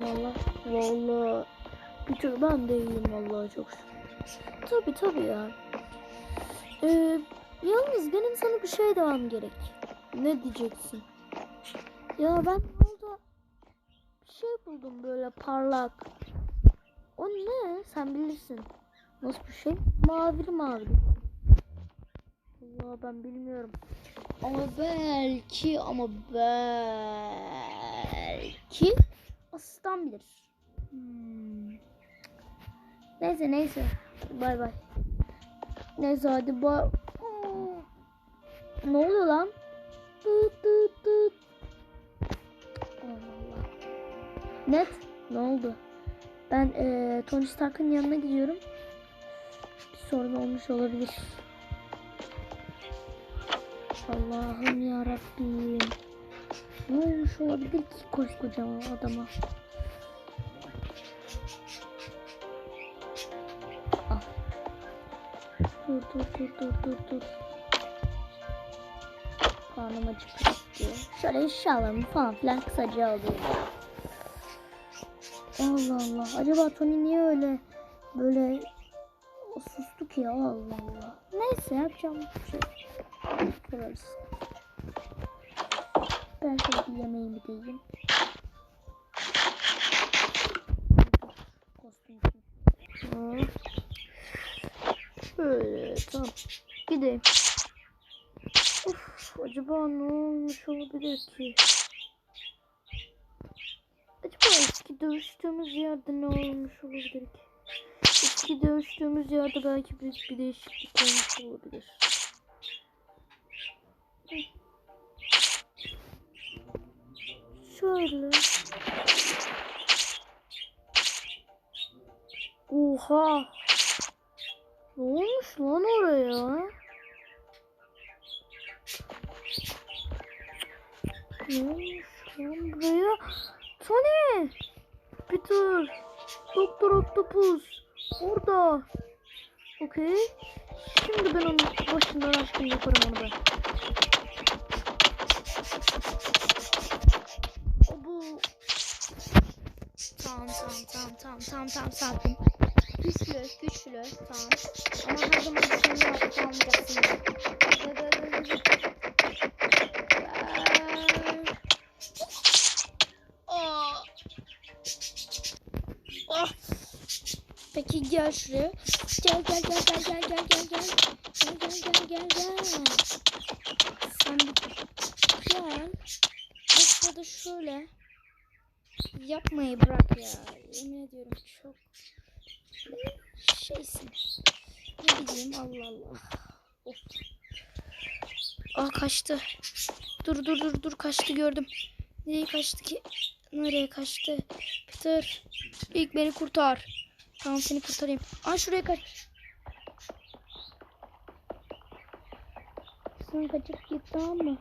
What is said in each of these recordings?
Valla valla bir tür ben de iyiyim vallahi çok. Tabi tabi ya. Ee, yalnız benim sana bir şey demem gerek. Ne diyeceksin? Ya ben orada bir şey buldum böyle parlak. O ne? Sen bilirsin. Nasıl bir şey? Mavili mavili. Allah ben bilmiyorum. Ama belki ama belki asistan bilir. Hmm. Neyse neyse. Bay bay. Neyse hadi bay. Hmm. Ne oluyor lan? Tıt. Allah Allah. Net. Ne oldu? Ben eee Tony Stark'ın yanına gidiyorum. Bir sorun olmuş olabilir. Allah'ım ya Rabbim. Ne olmuş olabilir ki koskocaman adama? Al. Dur dur dur dur dur dur. Karnım acıktı. Şöyle eşyalarımı falan filan kısaca alayım. Allah Allah. Acaba Tony niye öyle böyle sustu ki ya Allah Allah. Neyse yapacağım bir şey. Kırarız. Ben bir yemeğimi de yiyeyim. Şöyle tamam. Gideyim. Of, acaba ne olmuş olabilir ki? Acaba eski dövüştüğümüz yerde ne olmuş olabilir ki? Eski dövüştüğümüz yerde belki büyük bir değişiklik olmuş olabilir. Şöyle. Oha. Ne olmuş lan oraya? Ne olmuş lan buraya? Tony! Peter! Doktor Octopus! Orada! Okey. Şimdi ben onun başından aşkını yaparım onu ben. Tamam tamam tamam tamam tamam tamam sakin. Güçlü güçlü tamam. Ama her zaman bir şey yapıp almayacaksın. Peki gel şuraya. Gel gel gel gel gel gel gel gel. Gel gel gel gel gel. Sen bir gel. Bu sırada şöyle. Yapmayı bırak ya. Yemin ediyorum çok şeysin. Ne bileyim Allah Allah. Of. Aa kaçtı. Dur dur dur dur kaçtı gördüm. Nereye kaçtı ki? Nereye kaçtı? Peter ilk beni kurtar. Tamam seni kurtarayım. Aa şuraya kaç. Sen kaçıp git tamam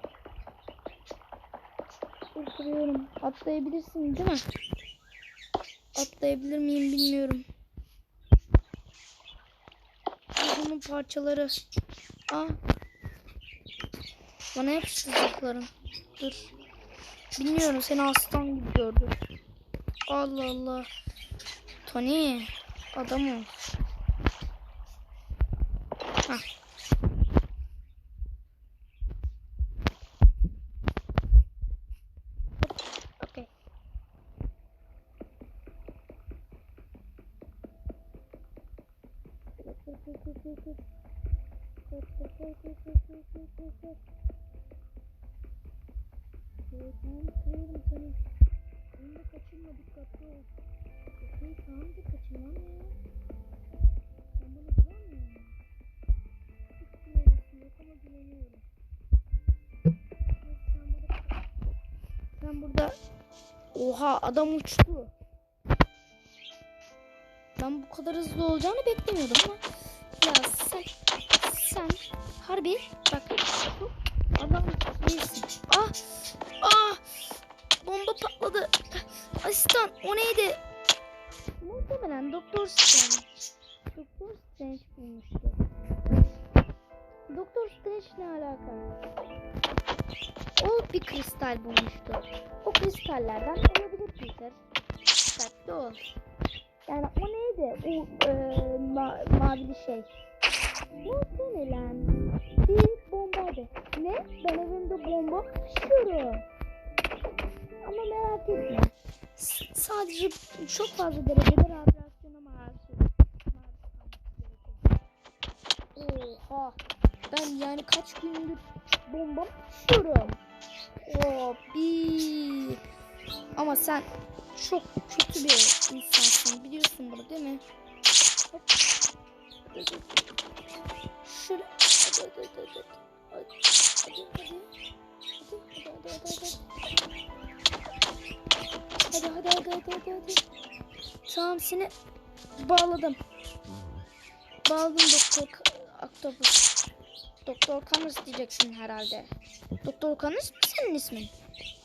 mı? Kurtarıyorum. Atlayabilirsin değil mi? Atlayabilir miyim bilmiyorum. Bunun parçaları. Aa. Bana yapıştı zırhların. Dur. Bilmiyorum seni aslan gibi gördü. Allah Allah. Tony. Adam ol. Hah. Okey. Evet, tamam kırıyorum seni. Onu da kaçırma dikkatli ol. Okey tamam da kaçırmam ya. Sen bana güvenmiyor musun? Hiç güvenesim yok ama güveniyorum. Sen burada Sen burada Oha adam uçtu. Ben bu kadar hızlı olacağını beklemiyordum ama sen sen harbi bak adam değilsin. Ah ah bomba patladı. Asistan o neydi? Muhtemelen Doktor Strange. Doktor Strange bulmuştu. Doktor Strange ne alaka? O bir kristal bulmuştu. O kristallerden olabilir Peter. işte o. Yani o neydi? O e, ma- mavili şey. Muhtemelen bir bombaydı. Ne? Ben evimde bomba taşıyorum. Ama merak etme. S- sadece çok fazla derecede radyasyona maruz Oha. Ben yani kaç gündür bomba taşıyorum. Oo, bir. Ama sen çok kötü bir insansın. Biliyorsun bunu değil mi? Hop. Hadi hadi hadi hadi hadi. Tamam seni bağladım. Bağladım doktor Aktopus. Doktor Connors diyeceksin herhalde. Doktor Connors mı senin ismin?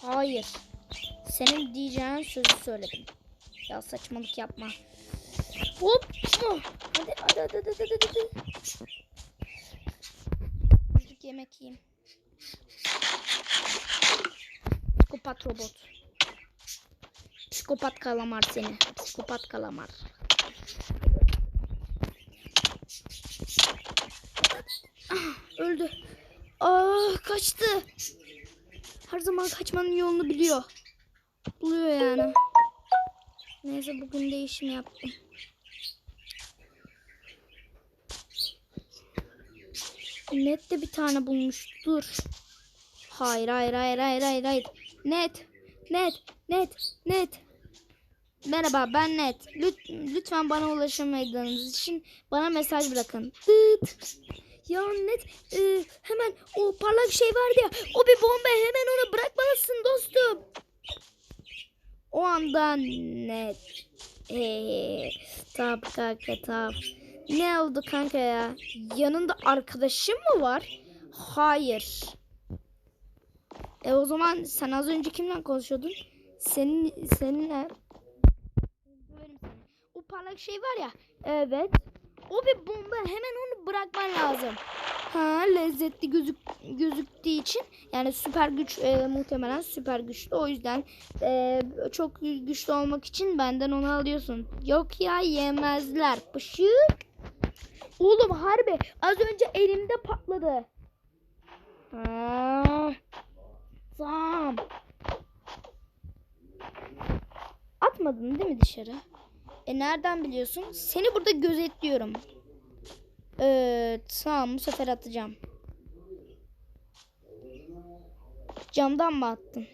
Hayır. Senin diyeceğin sözü söyledim. Ya saçmalık yapma. Hop. Hadi hadi hadi hadi hadi hadi. Azıcık yemek yiyeyim. Psikopat robot. Psikopat kalamar seni. Psikopat kalamar. Ah, öldü. Aa kaçtı. Her zaman kaçmanın yolunu biliyor. Buluyor yani. Neyse bugün değişim yaptım. Net de bir tane bulmuş. Dur. Hayır hayır hayır hayır hayır hayır. Net. Net. Net. Net. Merhaba ben Net. Lüt- lütfen bana ulaşamadığınız için bana mesaj bırakın. Dıt. Ya Net e, hemen o parlak şey vardı ya o bir bomba hemen onu bırakmalısın dostum. O anda Net. Ee, tamam kanka tamam. Ne oldu kanka ya? Yanında arkadaşın mı var? Hayır. E o zaman sen az önce kimle konuşuyordun? Senin seninle parlak şey var ya. Evet. O bir bomba hemen onu bırakman lazım. Ha lezzetli gözük gözüktüğü için yani süper güç e, muhtemelen süper güçlü o yüzden e, çok güçlü olmak için benden onu alıyorsun. Yok ya yemezler. Pışık. Oğlum harbi az önce elimde patladı. Ha. Tamam. Atmadın değil mi dışarı? E nereden biliyorsun? Seni burada gözetliyorum. Ee, tamam bu sefer atacağım. Camdan mı attın?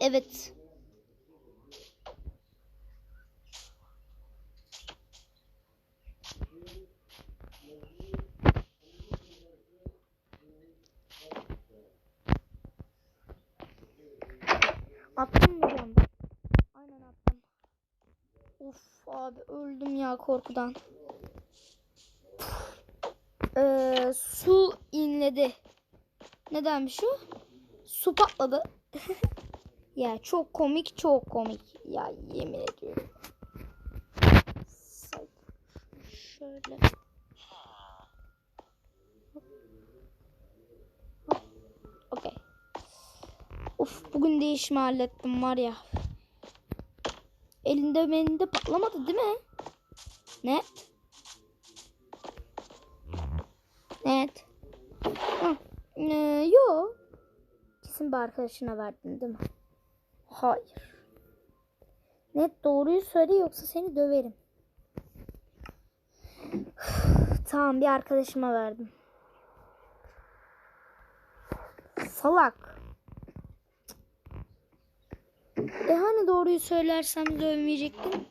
Evet. Attın mı camdan? Aynen attım. Of abi öldüm ya korkudan. Ee, su inledi. Nedenmiş o? Su patladı. ya çok komik çok komik. Ya yemin ediyorum. Şöyle. Okey. Of bugün değişimi hallettim var ya. Elinde elinde patlamadı değil mi? Net. Net. Hı. Ee, yo. Kesin bir arkadaşına verdin değil mi? Hayır. Net doğruyu söyle yoksa seni döverim. tamam bir arkadaşıma verdim. Salak. E hani doğruyu söylersem dövmeyecektim?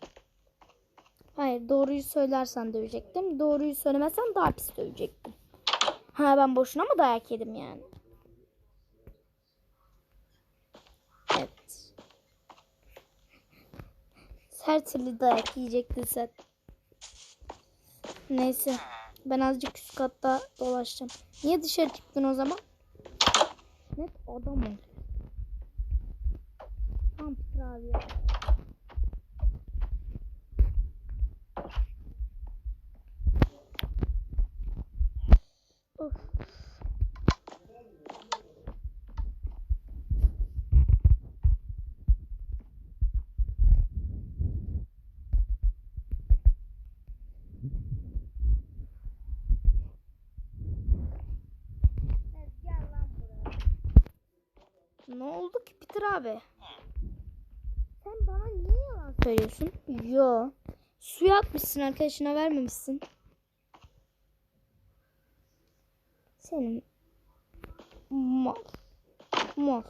Hayır doğruyu söylersen dövecektim. Doğruyu söylemezsen daha pis dövecektim. Ha ben boşuna mı dayak yedim yani? Evet. Her türlü dayak yiyecektin sen. Neyse. Ben azıcık üst katta dolaşacağım. Niye dışarı çıktın o zaman? Net adam ol abi ya. Of. Ne oldu ki Peter abi? Söylüyorsun? Yo. Suya atmışsın arkadaşına vermemişsin. Senin mal. Mal.